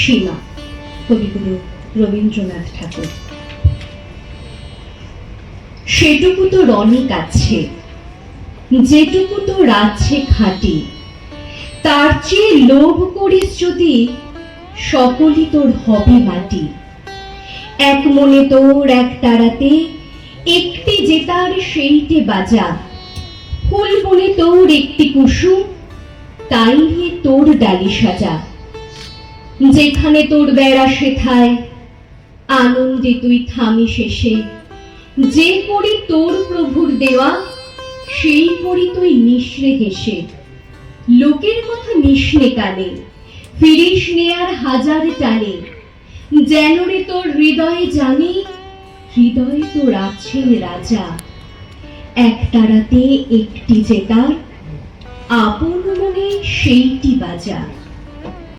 সীমা, কবিগুরু রবীন্দ্রনাথ ঠাকুর। সেটুকু তো অনেক আছে যেটুকু তো রাজ্যে খাটি, তার চেয়ে লোভ করিস যদি সকলই তোর হবে মাটি। এক মনে তোর এক তারাতে, একটি জেতার সেইটে বাজা। ফুল বনে তোর একটি কুসুম, তাই নিয়ে তোর ডালি সাজা। যেখানে তোর বেড়া সেথায় আনন্দে তুই থামি শেষে যে করি তোর প্রভুর দেওয়া, সেই করি তুই নিঃশ্রে হেসে। লোকের কথা নিষ্ণে কানে ফিরিস নে আর হাজার টানে। যেন রে তোর হৃদয়ে জানি, হৃদয়ে তোর আছেন রাজা। এক তারাতে একটি জেতার আপন মনে সেইটি বাজা।